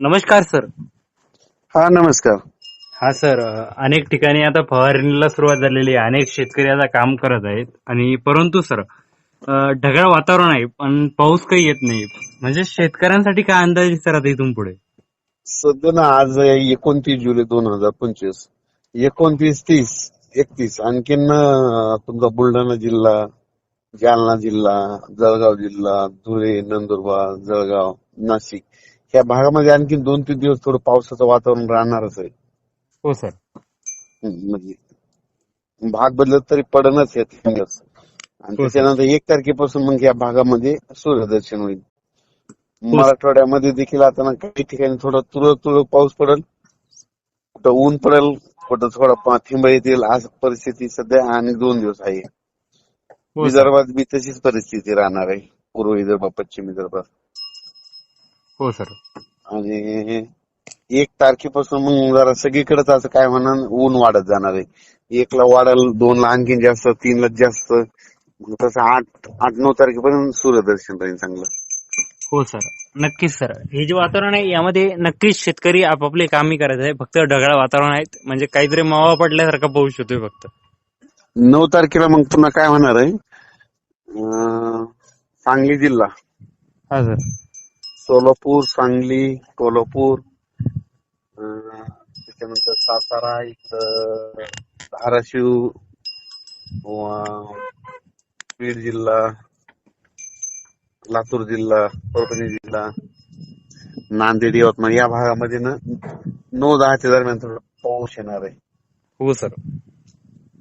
नमस्कार सर. हा नमस्कार. हा सर. अनेक ठिकाणी आता फवारणीला सुरुवात झालेली आहे. अनेक शेतकरी आता काम करत आहेत. आणि परंतु सर ढगाळ वातावरण आहे पण पाऊस काही येत नाही. म्हणजे शेतकऱ्यांसाठी काय अंदाज आहे सर आता इथून पुढे? सध्या ना आज एकोणतीस जुलै दोन हजार पंचवीस. एकोणतीस तीस एकतीस. आणखीन तुमचा बुलढाणा जिल्हा जालना जिल्हा जळगाव जिल्हा धुळे नंदुरबार जळगाव नाशिक. या भागामध्ये आणखीन दोन तीन दिवस थोडं पावसाचं वातावरण राहणारच आहे. हो सर. म्हणजे भाग बदलत तरी पडणच आहे तीन दिवस आणि हो, त्याच्यानंतर एक तारखेपासून मग या भागामध्ये सूर्यदर्शन होईल. हो. मराठवाड्यामध्ये देखील आता ना काही ठिकाणी थोडं तुरळक तुरळक पाऊस पडेल. कुठं ऊन पडेल कुठं थोडा थिंब येतील आज परिस्थिती सध्या आणि दोन दिवस आहे. हो विदर्भात बी तशीच परिस्थिती राहणार आहे. पूर्व विदर्भ पश्चिम विदर्भात. हो सर. आणि एक तारखेपासून मग जरा सगळीकडेच असं काय म्हणा ऊन वाढत जाणार आहे. एकला वाढेल दोनला आणखीन जास्त तीनला जास्त. तसं आठ आठ नऊ तारखेपर्यंत सूर्यदर्शन राहील चांगलं. हो सर. नक्कीच सर. हे जे वातावरण आहे यामध्ये नक्कीच शेतकरी आपापले कामी करत आहे फक्त ढगाळ वातावरण आहे. म्हणजे काहीतरी मावा पडल्यासारखा पाऊस होतोय फक्त. नऊ तारखेला मग पुन्हा काय होणार आहे? सांगली जिल्हा. हा सर. सोलापूर सांगली कोल्हापूर त्याच्यानंतर सातारा इथं धाराशिव बीड जिल्हा लातूर जिल्हा परभणी जिल्हा नांदेड यवतमाळ या भागामध्ये ना नऊ दहाच्या दरम्यान थोडा पाऊस येणार आहे. हो सर.